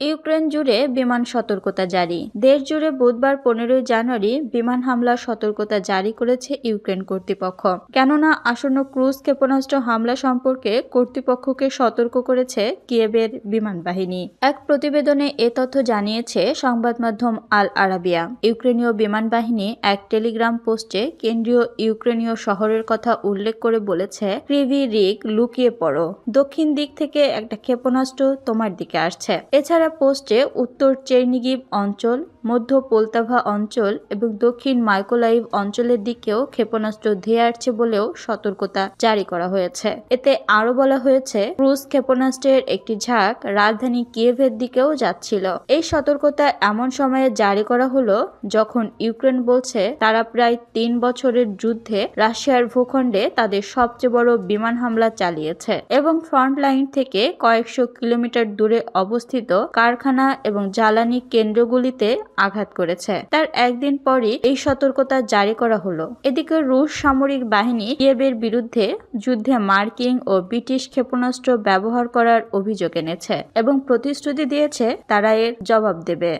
Ukraine জুড়ে বিমান সতর্কতা জারি। দেশ জুড়ে বুধবার পনেরোই জানুয়ারি বিমান হামলার সতর্কতা জারি করেছে ইউক্রেন কর্তৃপক্ষ। কেননা, আসন্ন ক্রুজ ক্ষেপণাস্ত্র হামলা সম্পর্কে কর্তৃপক্ষকে সতর্ক করেছে কিয়েবের বিমান বাহিনী। এক প্রতিবেদনে এ তথ্য জানিয়েছে সংবাদ মাধ্যম আল আরাবিয়া। ইউক্রেনীয় বিমান বাহিনী এক টেলিগ্রাম পোস্টে কেন্দ্রীয় ইউক্রেনীয় শহরের কথা উল্লেখ করে বলেছে ক্রিভি রিক লুকিয়ে পড়ো। দক্ষিণ দিক থেকে একটা ক্ষেপণাস্ত্র তোমার দিকে আসছে। এছাড়া পোস্টে উত্তর চেরনিগিব অঞ্চল মধ্য পোলতাভা অঞ্চল এবং দক্ষিণ মাইকোলাইভ অঞ্চলের দিকেও ক্ষেপণাস্ত্র ধেয়ে আসছে বলেও সতর্কতা জারি করা হয়েছে। এতে আরও বলা হয়েছে, ক্রুজ ক্ষেপণাস্ত্রের একটি ঝাঁক রাজধানী কিয়েভের দিকেও যাচ্ছিল। এই সতর্কতা এমন সময়ে জারি করা হলো যখন ইউক্রেন বলছে, তারা প্রায় তিন বছরের যুদ্ধে রাশিয়ার ভূখণ্ডে তাদের সবচেয়ে বড় বিমান হামলা চালিয়েছে এবং ফ্রন্ট লাইন থেকে কয়েকশো কিলোমিটার দূরে অবস্থিত কারখানা এবং জ্বালানি কেন্দ্রগুলিতে আঘাত করেছে। তার একদিন পরই এই সতর্কতা জারি করা হলো। এদিকে রুশ সামরিক বাহিনী কিয়েবের বিরুদ্ধে যুদ্ধে মার্কিং ও ব্রিটিশ ক্ষেপণাস্ত্র ব্যবহার করার অভিযোগ এনেছে এবং প্রতিশ্রুতি দিয়েছে তারা এর জবাব দেবে।